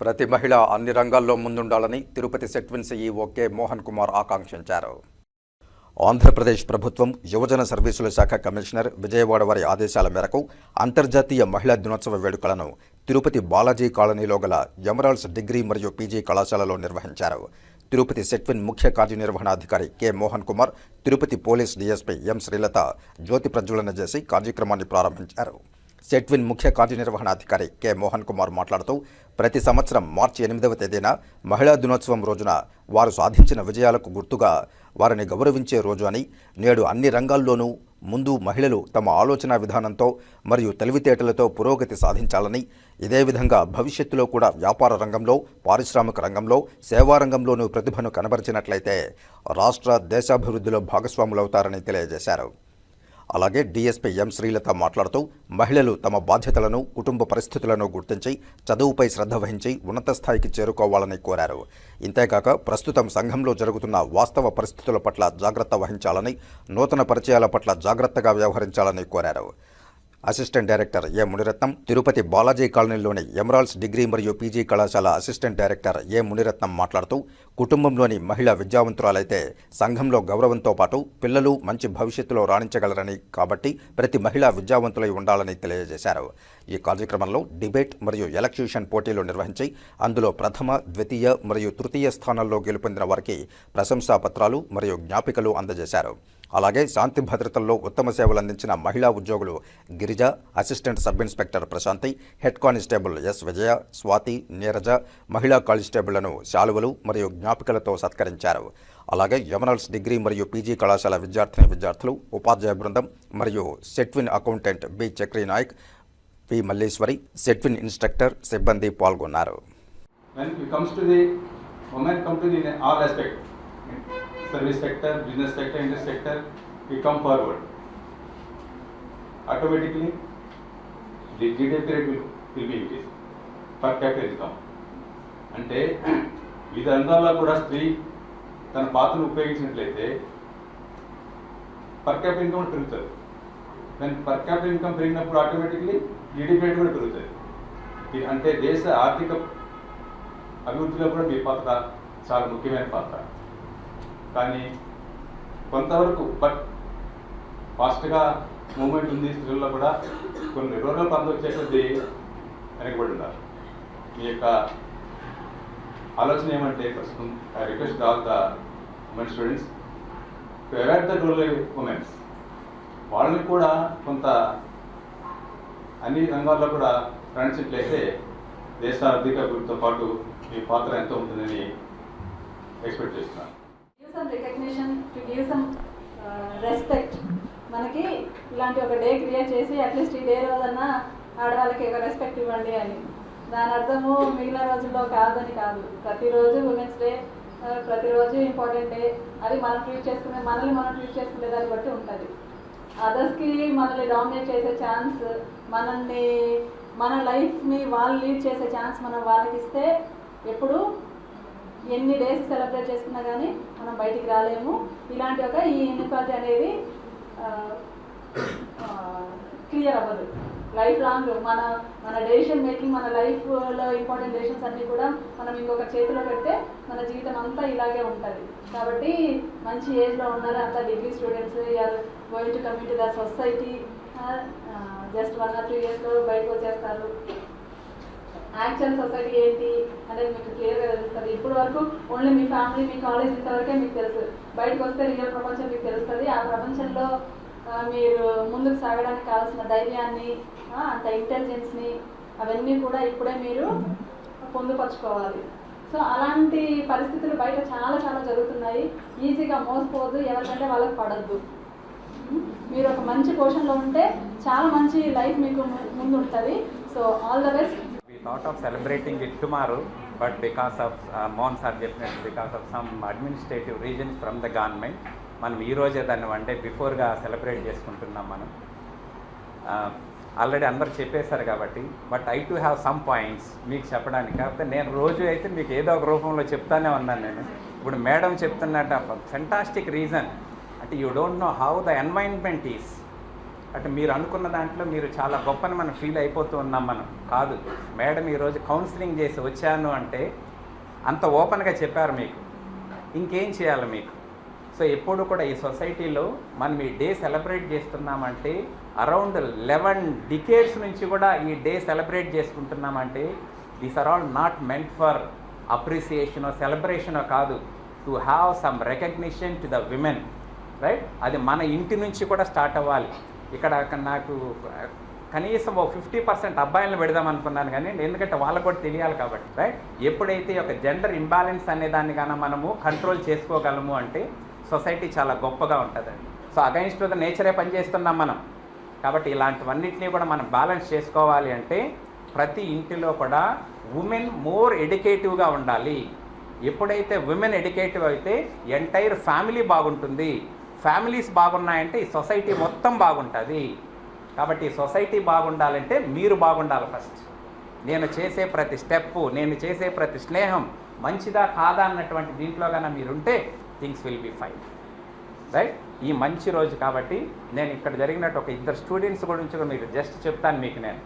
ప్రతి మహిళ అన్ని రంగాల్లో ముందుండాలని తిరుపతి సెట్విన్ సీఈఓ కె మోహన్ కుమార్ ఆకాంక్షించారు. ఆంధ్రప్రదేశ్ ప్రభుత్వం యువజన సర్వీసుల శాఖ కమిషనర్ విజయవాడ వారి ఆదేశాల మేరకు అంతర్జాతీయ మహిళా దినోత్సవ వేడుకలను తిరుపతి బాలాజీ కాలనీలో గల ఎమరాల్డ్స్ డిగ్రీ మరియు పీజీ కళాశాలలో నిర్వహించారు. తిరుపతి సెట్విన్ ముఖ్య కార్యనిర్వహణాధికారి K Mohan Kumar Tirupati police DSP M Srilatha జ్యోతి ప్రజ్వలన చేసి కార్యక్రమాన్ని ప్రారంభించారు. సెట్విన్ ముఖ్య కార్యనిర్వహణాధికారి కె. మోహన్ కుమార్ మాట్లాడుతూ ప్రతి సంవత్సరం మార్చి ఎనిమిదవ తేదీన మహిళా దినోత్సవం రోజున వారు సాధించిన విజయాలకు గుర్తుగా వారిని గౌరవించే రోజు అని నేడు అన్ని రంగాల్లోనూ ముందు మహిళలు తమ ఆలోచన విధానంతో మరియు తెలివితేటలతో పురోగతి సాధించాలని ఇదే విధంగా భవిష్యత్తులో కూడా వ్యాపార రంగంలో పారిశ్రామిక రంగంలో సేవా రంగంలోనూ ప్రతిభను కనబరిచినట్లయితే రాష్ట్ర దేశాభివృద్ధిలో భాగస్వాములవుతారని తెలియజేశారు. అలాగే డీఎస్పీ ఎం శ్రీలత మాట్లాడుతూ మహిళలు తమ బాధ్యతలను కుటుంబ పరిస్థితులను గుర్తించి చదువుపై శ్రద్ధ వహించి ఉన్నత స్థాయికి చేరుకోవాలని కోరారు. ఇంతేకాక ప్రస్తుతం సంఘంలో జరుగుతున్న వాస్తవ పరిస్థితుల పట్ల జాగ్రత్త వహించాలని నూతన పరిచయాల పట్ల జాగ్రత్తగా వ్యవహరించాలని కోరారు. Assistant director A Muniratnam Tirupati Balaji కాలనీలోని ఎమరాల్స్ డిగ్రీ మరియు పీజీ కళాశాల అసిస్టెంట్ డైరెక్టర్ ఏ మునిరత్నం మాట్లాడుతూ కుటుంబంలోని మహిళా విద్యావంతురాలైతే సంఘంలో గౌరవంతో పాటు పిల్లలు మంచి భవిష్యత్తులో రాణించగలరని కాబట్టి ప్రతి మహిళా విద్యావంతులై ఉండాలని తెలియజేశారు. ఈ కార్యక్రమంలో డిబేట్ మరియు ఎలక్యూషన్ పోటీలు నిర్వహించి అందులో ప్రథమ ద్వితీయ మరియు తృతీయ స్థానాల్లో గెలుపొందిన వారికి ప్రశంసా పత్రాలు మరియు జ్ఞాపికలు అందజేశారు. అలాగే శాంతి భద్రతల్లో ఉత్తమ సేవలు అందించిన మహిళా ఉద్యోగులు Girija assistant sub inspector Prashanthi head constable S Vijaya Swathi Neeraja మహిళా కానిస్టేబుళ్ళను శాలువలు మరియు జ్ఞాపికలతో సత్కరించారు. అలాగే యమనల్స్ డిగ్రీ మరియు పీజీ కళాశాల విద్యార్థిని విద్యార్థులు ఉపాధ్యాయ బృందం మరియు SETWIN accountant B Chakri Naik P Malleswari SETWIN instructor సిబ్బంది పాల్గొన్నారు. When it comes to the women come to the all aspect service sector business sector industry sector we come forward. Automatically the gdp rate will, will be increased. Per capita income. అంటే వివిధ రంగాల్లో కూడా స్త్రీ తన పాత్రను ఉపయోగించినట్లయితే per capital income పెరుగుతుంది. దాని పర్ క్యాపిటల్ ఇన్కమ్ పెరిగినప్పుడు ఆటోమేటిక్లీ జీడిపి రేట్ కూడా పెరుగుతుంది. అంటే దేశ ఆర్థిక అభివృద్ధిలో కూడా మీ పాత్ర చాలా ముఖ్యమైన పాత్ర. కానీ కొంతవరకు బట్ ఫాస్ట్గా మూమెంట్ ఉంది స్త్రీల్లో కూడా కొన్ని రూరల్ పనులు వచ్చే కొద్దీ వెనకబడి ఉన్నారు మీ యొక్క ఆలోచన ఏమంటే ప్రస్తుతం I request all the women students to the rural women's వాళ్ళని కూడా కొంత అన్ని రంగాల్లో కూడా రాణించినట్లయితే దేశ ఆర్థిక అభివృద్ధితో పాటు మీ పాత్ర ఎంతో ఉంటుందని ఎక్స్పెక్ట్ చేస్తున్నాను. Some recognition, to give some uh, respect. మనకి ఇలాంటి ఒక డే క్రియేట్ చేసి అట్లీస్ట్ ఈ డే రోజన్నా ఆడవాళ్ళకి ఒక రెస్పెక్ట్ ఇవ్వండి అని. దాని అర్థము మిగిలిన రోజుల్లో కాదని కాదు. ప్రతిరోజు ఉమెన్స్ డే uh, ప్రతిరోజు ఇంపార్టెంట్ డే అది మనం ట్రీట్ చేసుకునే మనల్ని మనం ట్రీట్ చేసుకునే దాన్ని బట్టి ఉంటుంది. అదర్స్కి మనల్ని డామినేట్ చేసే ఛాన్స్ మనల్ని మన లైఫ్ని వాళ్ళు లీడ్ చేసే ఛాన్స్ మనం వాళ్ళకి ఇస్తే ఎప్పుడు ఎన్ని డేస్ సెలబ్రేట్ చేసుకున్నా కానీ మనం బయటికి రాలేము. ఇలాంటి ఒక ఈ ఇన్ఈక్వాలిటీ అనేది క్లియర్ అవ్వదు. లైఫ్ లాంగ్ మన మన డెసిషన్ మేకింగ్ మన లైఫ్లో ఇంపార్టెంట్ డెసిషన్స్ అన్నీ కూడా మనం ఇంకొక చేతిలో పెడితే మన జీవితం అంతా ఇలాగే ఉంటుంది. కాబట్టి మంచి ఏజ్లో ఉన్నారు అంతా degree students are going to commit the society just one or two ఇయర్స్లో బయటకు వచ్చేస్తారు. యాక్చువల్ సొసైటీ ఏంటి? అనేది మీకు క్లియర్గా తెలుస్తుంది. ఇప్పుడు వరకు ఓన్లీ మీ ఫ్యామిలీ మీ కాలేజ్ ఇంతవరకే మీకు తెలుసు. బయటకు వస్తే రియల్ ప్రపంచం మీకు తెలుస్తుంది. ఆ ప్రపంచంలో మీరు ముందుకు సాగడానికి కావాల్సిన ధైర్యాన్ని అంత ఇంటెలిజెన్స్ని అవన్నీ కూడా ఇప్పుడే మీరు పొందుపరచుకోవాలి. సో అలాంటి పరిస్థితులు బయట చాలా చాలా జరుగుతున్నాయి. ఈజీగా మోసపోదు ఎవరికంటే వాళ్ళకి పడద్దు. మీరు ఒక మంచి పొజిషన్లో ఉంటే చాలా మంచి లైఫ్ మీకు ముందు ఉంటుంది so all the best thought of celebrating it tomorrow but because of Mohan sir చెప్పినట్టు because of some administrative reasons from the government మనం ఈ రోజే దాన్ని వన్ డే బిఫోర్గా సెలబ్రేట్ చేసుకుంటున్నాం మనం. Uh, ఆల్రెడీ అందరు చెప్పేశారు కాబట్టి but I to have some points మీకు చెప్పడానికి? కాకపోతే నేను రోజు అయితే మీకు ఏదో ఒక రూపంలో చెప్తానే ఉన్నాను నేను. ఇప్పుడు మేడం చెప్తున్నట్టు ఫెంటాస్టిక్ రీజన్ అంటే you don't know how the environment is అంటే మీరు అనుకున్న దాంట్లో మీరు చాలా గొప్పని మనం ఫీల్ అయిపోతూ ఉన్నాం మనం. కాదు. మేడం ఈరోజు కౌన్సిలింగ్ చేసి వచ్చాను అంటే అంత ఓపెన్గా చెప్పారు మీకు. ఇంకేం చేయాలి మీకు? సో ఎప్పుడు కూడా ఈ సొసైటీలో మనం ఈ డే సెలబ్రేట్ చేస్తున్నామంటే అరౌండ్ లెవెన్ డికేడ్స్ నుంచి కూడా ఈ day celebrate చేసుకుంటున్నామంటే these are all not meant for appreciation సెలబ్రేషనో కాదు. To have some recognition to the women. Right? అది మన ఇంటి నుంచి కూడా స్టార్ట్ అవ్వాలి. ఇక్కడ నాకు కనీసం ఓ ఫిఫ్టీ పర్సెంట్ అబ్బాయిలను పెడదాం అనుకున్నాను కానీ ఎందుకంటే వాళ్ళకు కూడా తెలియాలి కాబట్టి రైట్ ఎప్పుడైతే ఒక జెండర్ ఇంబ్యాలెన్స్ అనే దాన్ని కానీ మనము కంట్రోల్ చేసుకోగలము అంటే సొసైటీ చాలా గొప్పగా ఉంటుందండి. సో అగైన్స్ట్ ద నేచరే పనిచేస్తున్నాం మనం. కాబట్టి ఇలాంటివన్నింటినీ కూడా మనం బ్యాలెన్స్ చేసుకోవాలి అంటే ప్రతి ఇంటిలో కూడా ఉమెన్ మోర్ ఎడ్యుకేటివ్గా ఉండాలి. ఎప్పుడైతే ఉమెన్ ఎడ్యుకేటివ్ అయితే ఎంటైర్ ఫ్యామిలీ బాగుంటుంది. ఫ్యామిలీస్ బాగున్నాయంటే ఈ సొసైటీ మొత్తం బాగుంటుంది. కాబట్టి సొసైటీ బాగుండాలంటే మీరు బాగుండాలి ఫస్ట్. నేను చేసే ప్రతి స్టెప్పు నేను చేసే ప్రతి స్నేహం మంచిదా కాదా అన్నటువంటి దీంట్లో కన్నా మీరుంటే things will be fine. Right? ఈ మంచి రోజు కాబట్టి నేను ఇక్కడ జరిగినట్టు ఒక ఇద్దరు స్టూడెంట్స్ గురించి కూడా మీరు జస్ట్ చెప్తాను మీకు నేను.